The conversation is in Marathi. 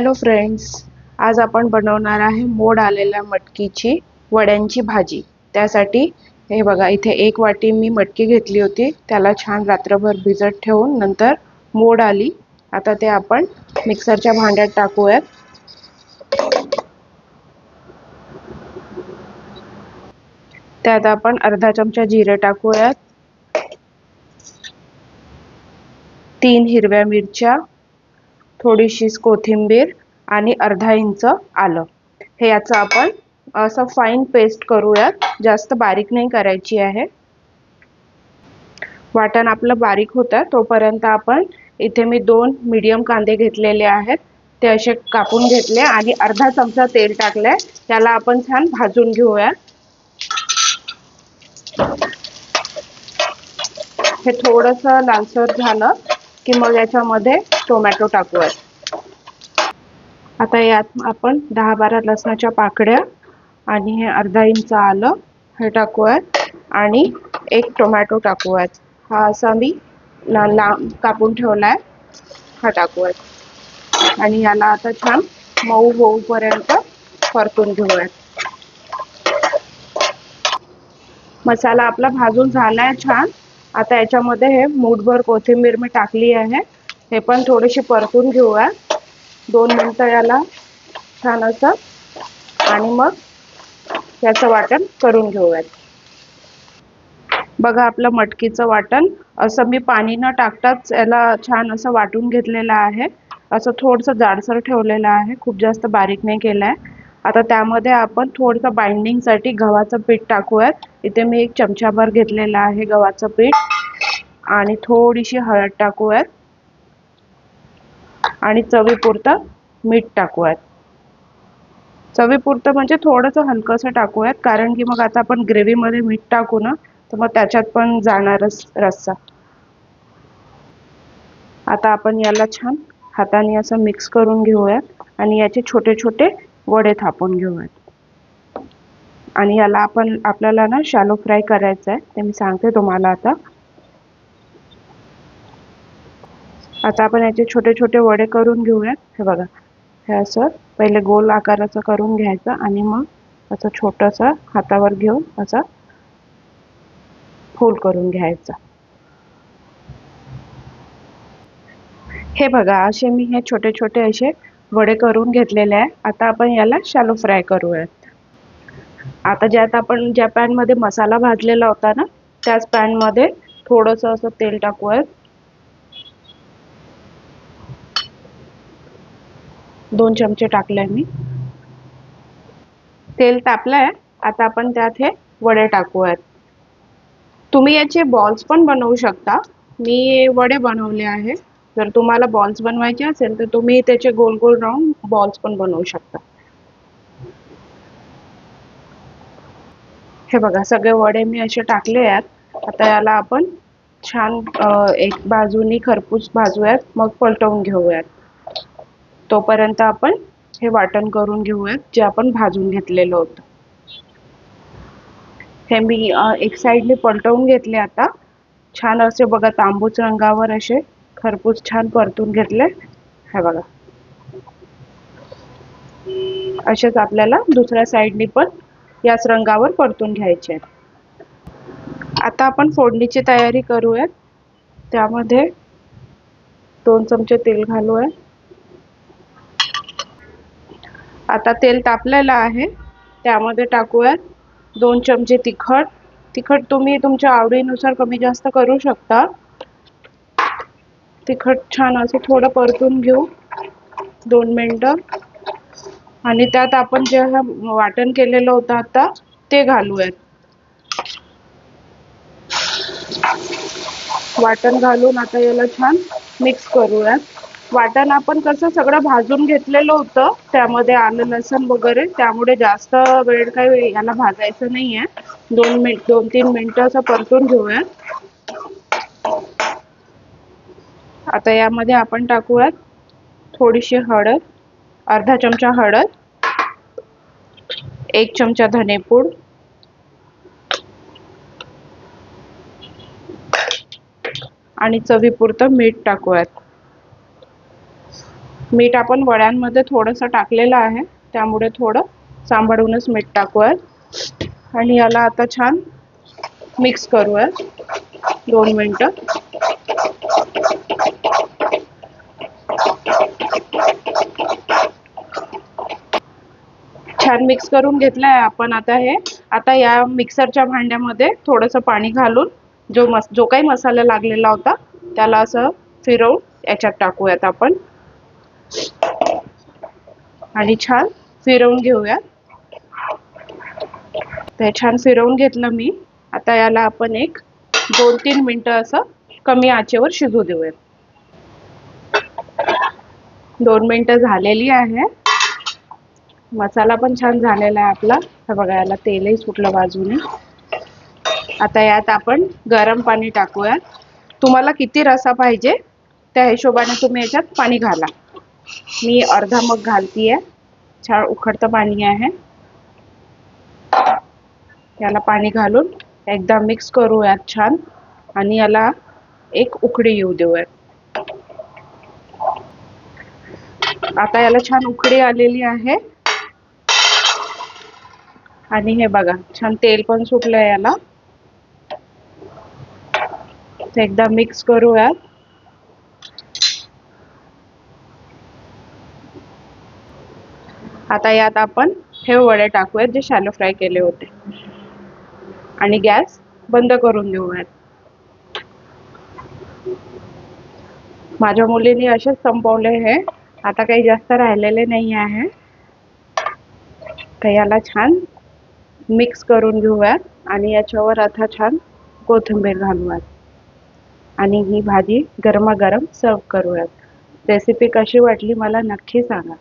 हॅलो फ्रेंड्स आज आपण बनवणार आहे मोड आलेल्या मटकीची वड्यांची भाजी. त्यासाठी हे बघा इथे एक वाटी मी मटकी घेतली होती. त्याला छान रात्रभर भिजत ठेवून नंतर मोड आली. आता ते आपण मिक्सरच्या भांड्यात टाकूयात. त्यात आपण अर्धा चमचा जिरे टाकूयात. तीन हिरव्या मिरच्या. थोडीशी कोथिंबीर आणि अर्धा इंच आलं. हे याचं आपण असं फाईन पेस्ट करूयात. जास्त बारीक नाही करायची आहे. वाटण आपलं बारीक होतं. तोपर्यंत आपण इथे मी दोन मीडियम कांदे घेतलेले आहेत. ते असे कापून घेतले आणि अर्धा चमचा तेल टाकलंय. त्याला आपण छान भाजून घेऊया हे थोडस लालसर झालं. की मग याच्यामध्ये टोमॅटो टाकूयात. आता यात आपण दहा बारा लसणाच्या पाकड्या आणि हे अर्धा इंच आलं हे टाकूयात आणि एक टोमॅटो टाकूयात. हा असा मी ला लांब कापून ठेवला आहे हा टाकूयात. आणि याला आता छान मऊ होऊपर्यंत परतून घेऊयात. मसाला आपला भाजून झाला आहे छान. आता याच्यामध्ये हे मूठभर कोथिंबीर मी टाकली आहे. हे पण थोडीशी परतून घेऊया. दोन मिनटं याला छान असं आणि मग याचं वाटण करून घेऊयात. बघा आपलं मटकीचं वाटण. असं मी पाणी न टाकताच याला छान असं वाटून घेतलेलं आहे. असं थोडंसं जाडसर ठेवलेलं आहे. खूप जास्त बारीक नाही केलं आहे आता त्यामध्ये आपण थोडंसं बाइंडिंगसाठी गव्हाचं पीठ टाकूयात. इथे मी एक चमचाभर घेतलेला आहे गव्हाचं पीठ. आणि थोडीशी हळद टाकूयात. आणि चवीपुरतं मीठ टाकूयात. चवीपुरतं म्हणजे थोडंसं हलकंसं टाकूयात. कारण की मग आता आपण ग्रेव्हीमध्ये मीठ टाकू ना तर मग त्याच्यात पण जाणारच रस्सा. आता आपण याला छान हाताने असं मिक्स करून घेऊयात. आणि याचे छोटे छोटे वडे थापून घेऊयात आणि याला आपण आपल्याला ना शॅलो फ्राय करायचं आहे ते मी सांगते तुम्हाला आता. आता आपण याचे छोटे छोटे वडे करून घेऊयात. हे बघा. हे असं पहिले गोल आकाराचं करून घ्यायचं आणि मग असं छोटंसं हातावर घेऊन असं फोल्ड करून घ्यायचं. हे बघा असे मी हे छोटे छोटे असे वडे करून घेतलेले आहे. आता आपण याला शॅलो फ्राय करूयात. आता ज्यात आपण ज्या पॅनमध्ये मसाला भाजलेला होता ना त्याच पॅनमध्ये थोडंसं असं तेल टाकूयात. दोन चमचे टाकले मी. तेल तापलंय. आता आपण त्यात हे वडे टाकूयात. तुम्ही याचे बॉल्स पण बनवू शकता. मी वडे बनवले आहे जर तुम्हाला बॉल्स बनवायचे असेल तर तुम्ही त्याचे गोल गोल राऊंड बॉल्स पण बनवू शकता. हे बघा सगळे वडे मी असे टाकले आहेत. आता याला आपण छान एक बाजूनी खरपूस भाजूयात मग पलटवून घेऊयात. तोपर्यंत आपण हे वाटण करून घेऊयात जे आपण भाजून घेतलेलं होतं. हे मी एक साईडने पलटवून घेतले आता. छान असे बघा तांबूस रंगावर असे खरपूस छान परतून घेतले हे बघा. असेच आपल्याला दुसऱ्या साईडने पण याच रंगावर परतून घ्यायचे आता आपण फोडणीची तयारी करूयात. त्यामध्ये दोन चमचे तेल घालूयात आता तेल तापलेलं आहे. त्यामध्ये टाकूयात दोन चमचे तिखट. तिखट तुम्ही तुमच्या आवडीनुसार कमी जास्त करू शकता. तिखट छान असं थोडं परतून घेऊ. दोन मिनटं. आणि त्यात आपण जे वाटण केलेलं होतं आता ते घालूयात. वाटण घालून आता याला छान मिक्स करूयात. वाटण आपण कसं सगळं भाजून घेतलेलं होतं त्यामध्ये आलं लसण वगैरे त्यामुळे जास्त वेळ काही याला भाजायचं नाही आहे दोन मिनिट दोन तीन मिनटं असं परतून घेऊयात. आता यामध्ये आपण टाकूयात थोडीशी हळद अर्धा चमचा हळद एक चमचा धनेपूड आणि चवीपुरतं मीठ टाकूयात. मीठ आपण वड्यांमध्ये थोडंसं टाकलेलं आहे त्यामुळे थोडं सांभाळूनच मीठ टाकूयात. आणि याला आता छान मिक्स करूयात दोन मिनटं. छान मिक्स करून घेतलंय आपण आता हे. आता या मिक्सरच्या भांड्यामध्ये थोडंसं पाणी घालून जो मस जो काही मसाला लागलेला होता त्याला असं फिरवून याच्यात टाकूयात आपण. आणि छान फिरवून घेऊयात. ते छान फिरवून घेतलं मी. आता याला आपण एक दोन तीन मिनटं असं कमी आचेवर शिजू देऊयात. दोन मिनटं झालेली आहे. मसाला पण छान झालेला आहे आपला. बघायला बघा याला तेलही सुटलं बाजूने. आता यात आपण गरम पाणी टाकूयात. तुम्हाला किती रसा पाहिजे त्या हिशोबाने तुम्ही याच्यात पाणी घाला. मी अर्धा मग घालतीये. छान उखडतं पाणी आहे. याला पाणी घालून एकदा मिक्स करूयात छान. आणि याला एक उकडी येऊ देऊयात. आता याला छान उकडी आलेली आहे. आणि हे बघा छान तेल पण सुटलंय याला. ते एकदा मिक्स करूयात आता यात आपण हे वडे टाकूयात जे शॅलो फ्राय केले होते. आणि गॅस बंद करून देऊयात. माझ्या मुलीने असेच संपवले हे. आता काही जास्त राहिलेले नाही आहे. तर याला छान मिक्स करून घेऊयात आणि याच्यावर आता छान कोथिंबीर घालूयात. आणि ही भाजी गरमागरम सर्व करूयात. रेसिपी कशी वाटली मला नक्की सांगा.